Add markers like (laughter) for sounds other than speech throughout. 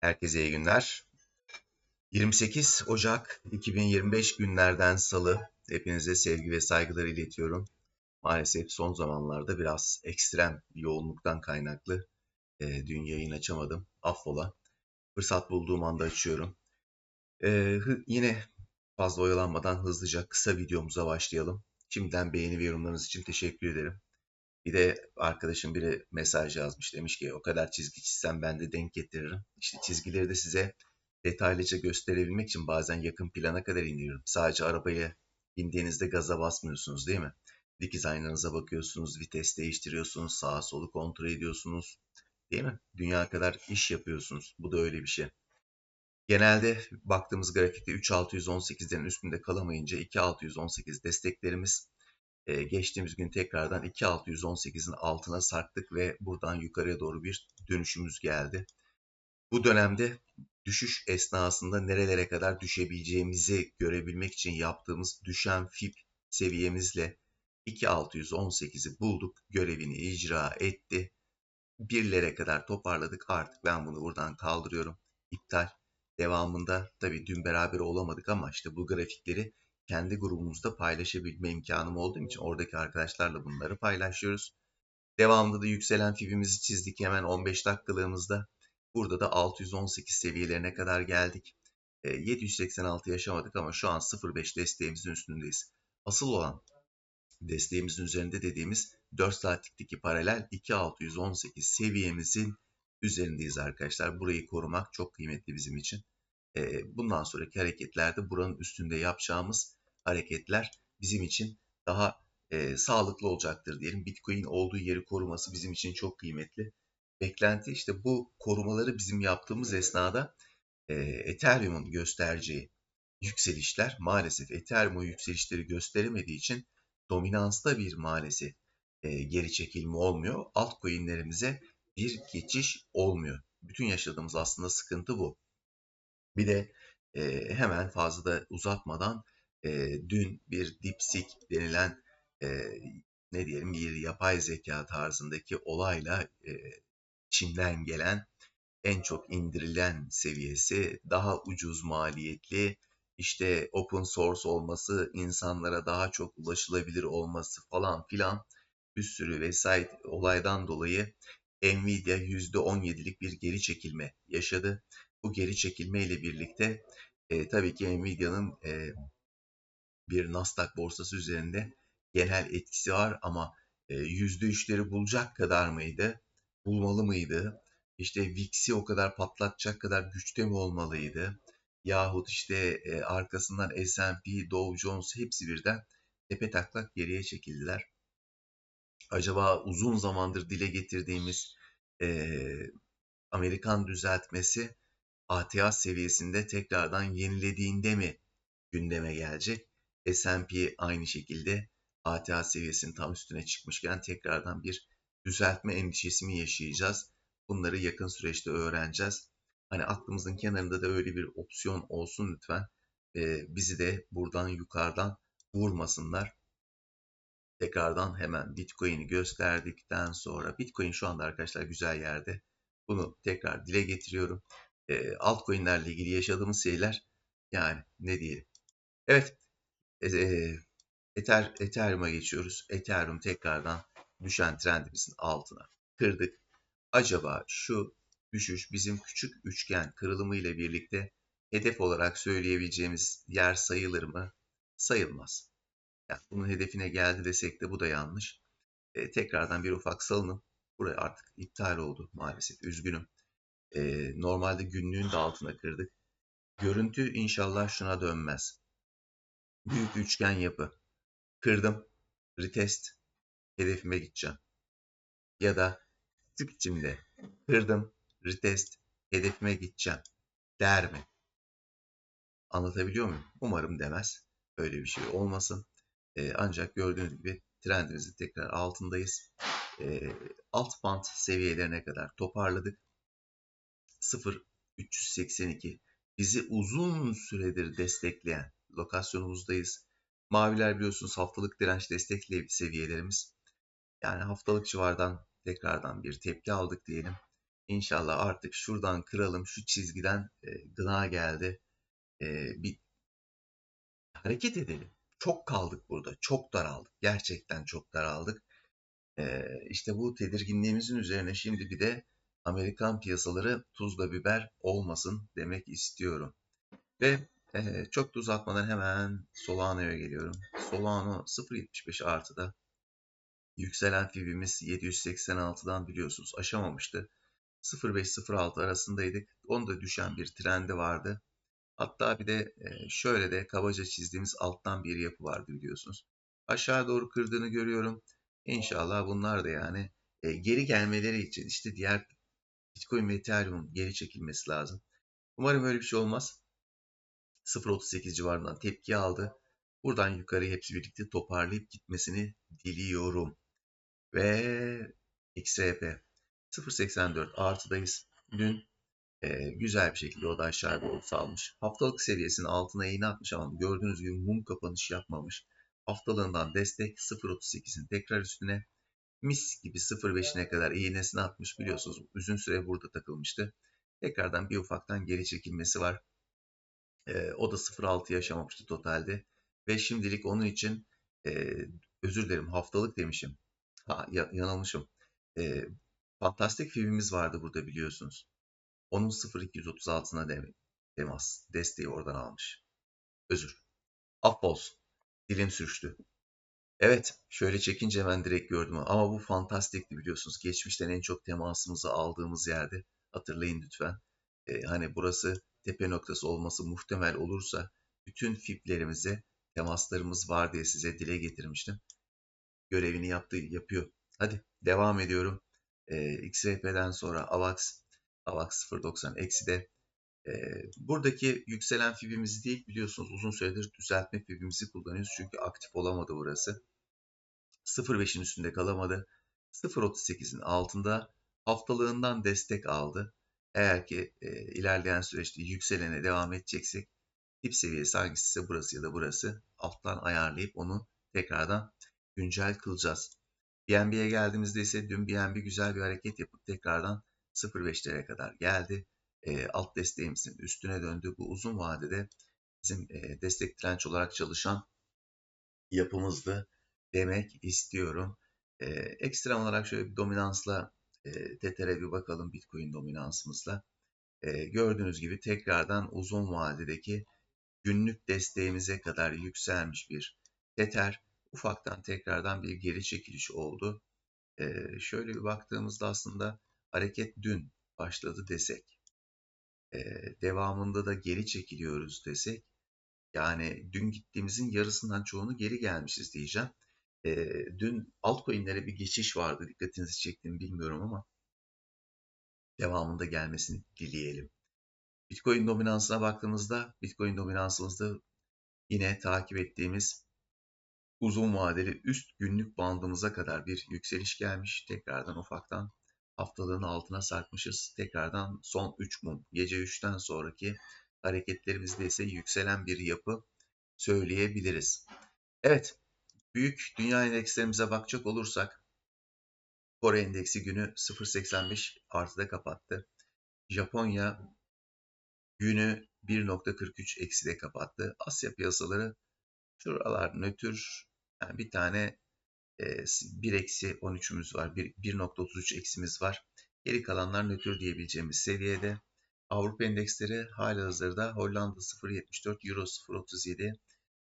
Herkese iyi günler. 28 Ocak 2025 günlerden salı. Hepinize sevgi ve saygılar iletiyorum. Maalesef son zamanlarda biraz ekstrem bir yoğunluktan kaynaklı e, dün yayın açamadım. Affola. Fırsat bulduğum anda açıyorum. E, yine fazla oyalanmadan hızlıca kısa videomuza başlayalım. Şimdiden beğeni ve yorumlarınız için teşekkür ederim. Bir de arkadaşım biri mesaj yazmış demiş ki o kadar çizgi çizsem ben de denk getiririm. İşte çizgileri de size detaylıca gösterebilmek için bazen yakın plana kadar indiriyorum. Sadece arabaya bindiğinizde gaza basmıyorsunuz değil mi? Dikiz aynanıza bakıyorsunuz, vites değiştiriyorsunuz, sağa solu kontrol ediyorsunuz. Değil mi? Dünya kadar iş yapıyorsunuz. Bu da öyle bir şey. Genelde baktığımız grafikte 3618'lerin üstünde kalamayınca 2618 desteklerimiz e, geçtiğimiz gün tekrardan 2618'in altına sarktık ve buradan yukarıya doğru bir dönüşümüz geldi. Bu dönemde düşüş esnasında nerelere kadar düşebileceğimizi görebilmek için yaptığımız düşen FIP seviyemizle 2618'i bulduk, görevini icra etti. Birlere kadar toparladık artık ben bunu buradan kaldırıyorum. İptal. Devamında tabii dün beraber olamadık ama işte bu grafikleri kendi grubumuzda paylaşabilme imkanım olduğum için oradaki arkadaşlarla bunları paylaşıyoruz. Devamında da yükselen fibimizi çizdik hemen 15 dakikalığımızda. Burada da 618 seviyelerine kadar geldik. 786 yaşamadık ama şu an 0.5 desteğimizin üstündeyiz. Asıl olan desteğimizin üzerinde dediğimiz 4 saatlikteki paralel 2618 seviyemizin üzerindeyiz arkadaşlar. Burayı korumak çok kıymetli bizim için. Bundan sonraki hareketlerde buranın üstünde yapacağımız hareketler bizim için daha e, sağlıklı olacaktır diyelim. Bitcoin olduğu yeri koruması bizim için çok kıymetli. Beklenti işte bu korumaları bizim yaptığımız esnada e, Ethereum'un göstereceği yükselişler maalesef Ethereum yükselişleri gösteremediği için dominansta bir maalesef e, geri çekilme olmuyor. Altcoin'lerimize bir geçiş olmuyor. Bütün yaşadığımız aslında sıkıntı bu. Bir de e, hemen fazla da uzatmadan e, dün bir DeepSeek denilen e, ne diyelim bir yapay zeka tarzındaki olayla e, Çin'den gelen en çok indirilen seviyesi daha ucuz maliyetli işte open source olması insanlara daha çok ulaşılabilir olması falan filan bir sürü vesaire olaydan dolayı Nvidia %17'lik bir geri çekilme yaşadı. Bu geri çekilme ile birlikte e, tabii ki Nvidia'nın e, bir Nasdaq borsası üzerinde genel etkisi var ama e, yüzde üçleri bulacak kadar mıydı? Bulmalı mıydı? İşte VIX'i o kadar patlatacak kadar güçte mi olmalıydı? Yahut işte e, arkasından S&P, Dow Jones hepsi birden tepe taklak geriye çekildiler. Acaba uzun zamandır dile getirdiğimiz e, Amerikan düzeltmesi ATH seviyesinde tekrardan yenilediğinde mi gündeme gelecek? S&P aynı şekilde ATH seviyesinin tam üstüne çıkmışken tekrardan bir düzeltme endişesi mi yaşayacağız? Bunları yakın süreçte öğreneceğiz. Hani aklımızın kenarında da öyle bir opsiyon olsun lütfen. Ee, bizi de buradan yukarıdan vurmasınlar. Tekrardan hemen Bitcoin'i gösterdikten sonra Bitcoin şu anda arkadaşlar güzel yerde. Bunu tekrar dile getiriyorum. Ee, altcoin'lerle ilgili yaşadığımız şeyler yani ne diyelim. Evet e, Ether, Ethereum'a geçiyoruz. Ethereum tekrardan düşen trendimizin altına kırdık. Acaba şu düşüş bizim küçük üçgen kırılımı ile birlikte hedef olarak söyleyebileceğimiz yer sayılır mı? Sayılmaz. Yani bunun hedefine geldi desek de bu da yanlış. E, tekrardan bir ufak salınım. Buraya artık iptal oldu maalesef. Üzgünüm. E, normalde günlüğün de altına kırdık. Görüntü inşallah şuna dönmez. Büyük üçgen yapı. Kırdım. Retest. Hedefime gideceğim. Ya da küçük biçimde kırdım. Retest. Hedefime gideceğim. Der mi? Anlatabiliyor muyum? Umarım demez. Öyle bir şey olmasın. Ee, ancak gördüğünüz gibi trendimizin tekrar altındayız. Ee, alt band seviyelerine kadar toparladık. 0.382 bizi uzun süredir destekleyen lokasyonumuzdayız. Maviler biliyorsunuz haftalık direnç destek seviyelerimiz. Yani haftalık civardan tekrardan bir tepki aldık diyelim. İnşallah artık şuradan kıralım, şu çizgiden e, gına geldi. E, bir hareket edelim. Çok kaldık burada, çok daraldık. Gerçekten çok daraldık. E, işte bu tedirginliğimizin üzerine şimdi bir de Amerikan piyasaları tuzla biber olmasın demek istiyorum. Ve e, çok da uzatmadan hemen Solano'ya geliyorum. Solano 0.75 artıda. Yükselen fibimiz 786'dan biliyorsunuz aşamamıştı. 0.5-0.6 arasındaydık. Onda düşen bir trendi vardı. Hatta bir de şöyle de kabaca çizdiğimiz alttan bir yapı vardı biliyorsunuz. Aşağı doğru kırdığını görüyorum. İnşallah bunlar da yani geri gelmeleri için işte diğer Bitcoin ve Ethereum geri çekilmesi lazım. Umarım öyle bir şey olmaz. 0.38 civarından tepki aldı. Buradan yukarı hepsi birlikte toparlayıp gitmesini diliyorum. Ve XRP 0.84 artıdayız. Dün e, güzel bir şekilde o da aşağı doğru salmış. Haftalık seviyesinin altına iğne atmış ama gördüğünüz gibi mum kapanış yapmamış. Haftalığından destek 0.38'in tekrar üstüne mis gibi 0.5'ine kadar iğnesini atmış biliyorsunuz. Uzun süre burada takılmıştı. Tekrardan bir ufaktan geri çekilmesi var. E, o da 0.6 yaşamamıştı totalde. Ve şimdilik onun için e, özür dilerim haftalık demişim. Ha, yanılmışım. E, fantastik filmimiz vardı burada biliyorsunuz. Onun 0236'sına dem temas. Desteği oradan almış. Özür. Affolsun. Dilim sürçtü. Evet, şöyle çekince ben direkt gördüm ama bu fantastikti biliyorsunuz. Geçmişten en çok temasımızı aldığımız yerde hatırlayın lütfen. Ee, hani burası tepe noktası olması muhtemel olursa bütün fiplerimize temaslarımız var diye size dile getirmiştim. Görevini yaptı, yapıyor. Hadi devam ediyorum. Ee, XRP'den sonra AVAX, AVAX 0.90 eksi de e, buradaki yükselen fibimizi değil biliyorsunuz uzun süredir düzeltme fibimizi kullanıyoruz. Çünkü aktif olamadı burası. 0.5'in üstünde kalamadı. 0.38'in altında haftalığından destek aldı. Eğer ki e, ilerleyen süreçte yükselene devam edeceksek dip seviyesi hangisi burası ya da burası alttan ayarlayıp onu tekrardan güncel kılacağız. BNB'ye geldiğimizde ise dün BNB güzel bir hareket yapıp tekrardan 0.5'lere kadar geldi. E, alt desteğimizin üstüne döndü. Bu uzun vadede bizim e, destek direnç olarak çalışan yapımızdı demek istiyorum. E, ekstrem olarak şöyle bir dominansla e, Tether'e bir bakalım Bitcoin dominansımızla. E, gördüğünüz gibi tekrardan uzun vadedeki günlük desteğimize kadar yükselmiş bir Tether ufaktan tekrardan bir geri çekiliş oldu. Ee, şöyle bir baktığımızda aslında hareket dün başladı desek, e, devamında da geri çekiliyoruz desek, yani dün gittiğimizin yarısından çoğunu geri gelmişiz diyeceğim. E, dün altcoin'lere bir geçiş vardı, dikkatinizi çektiğimi bilmiyorum ama devamında gelmesini dileyelim. Bitcoin dominansına baktığımızda, Bitcoin dominansımızda yine takip ettiğimiz uzun vadeli üst günlük bandımıza kadar bir yükseliş gelmiş. Tekrardan ufaktan haftalığın altına sarkmışız. Tekrardan son 3 mum gece 3'ten sonraki hareketlerimizde ise yükselen bir yapı söyleyebiliriz. Evet, büyük dünya endekslerimize bakacak olursak Kore endeksi günü 0.85 artıda kapattı. Japonya günü 1.43 ekside kapattı. Asya piyasaları şuralar nötr yani bir tane e, 1 eksi 13'ümüz var. 1.33 eksimiz var. Geri kalanlar nötr diyebileceğimiz seviyede. Avrupa endeksleri hala hazırda Hollanda 0.74, Euro 0.37,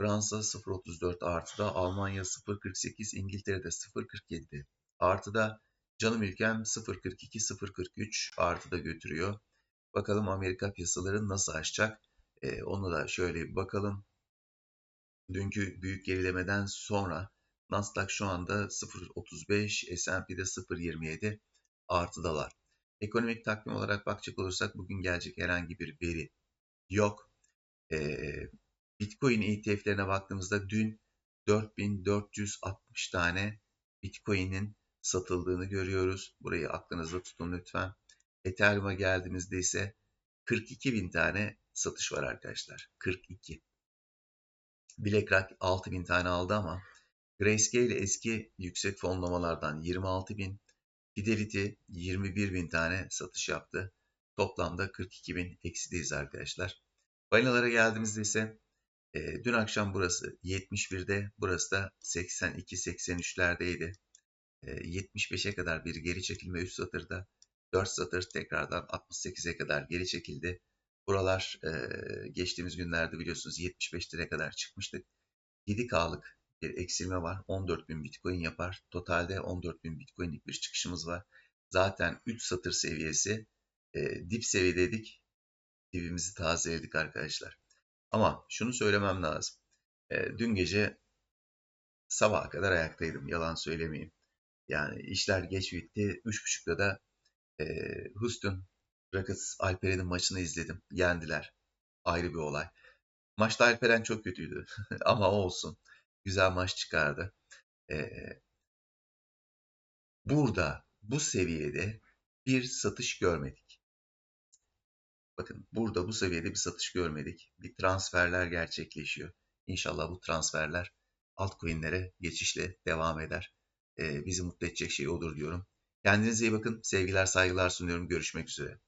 Fransa 0.34 artıda, Almanya 0.48, İngiltere'de 0.47 artıda, canım ülkem 0.42, 0.43 artıda götürüyor. Bakalım Amerika piyasaları nasıl aşacak? Ee, onu da şöyle bir bakalım. Dünkü büyük gerilemeden sonra Nasdaq şu anda 0.35, S&P'de 0.27 artıdalar. Ekonomik takvim olarak bakacak olursak bugün gelecek herhangi bir veri yok. Ee, Bitcoin ETF'lerine baktığımızda dün 4460 tane Bitcoin'in satıldığını görüyoruz. Burayı aklınızda tutun lütfen. Ethereum'a geldiğimizde ise 42 bin tane satış var arkadaşlar. 42. BlackRock 6000 tane aldı ama Grayscale eski yüksek fonlamalardan 26 bin, Fidelity 21 bin tane satış yaptı. Toplamda 42 bin eksideyiz arkadaşlar. Balinalara geldiğimizde ise e, dün akşam burası 71'de, burası da 82-83'lerdeydi. E, 75'e kadar bir geri çekilme üst satırda. 4 satır tekrardan 68'e kadar geri çekildi. Buralar e, geçtiğimiz günlerde biliyorsunuz 75 liraya kadar çıkmıştık. 7K'lık bir eksilme var. 14 bin Bitcoin yapar. Totalde 14 bin Bitcoin'lik bir çıkışımız var. Zaten 3 satır seviyesi e, dip seviyedeydik. Dibimizi tazeledik arkadaşlar. Ama şunu söylemem lazım. E, dün gece sabaha kadar ayaktaydım. Yalan söylemeyeyim. Yani işler geç bitti. 3.30'da da e, Houston Rockets Alperen'in maçını izledim. Yendiler. Ayrı bir olay. Maçta Alperen çok kötüydü. (laughs) Ama olsun. Güzel maç çıkardı. E, burada bu seviyede bir satış görmedik. Bakın burada bu seviyede bir satış görmedik. Bir transferler gerçekleşiyor. İnşallah bu transferler altcoin'lere geçişle devam eder. Ee, bizi mutlu edecek şey olur diyorum. Kendinize iyi bakın. Sevgiler, saygılar sunuyorum. Görüşmek üzere.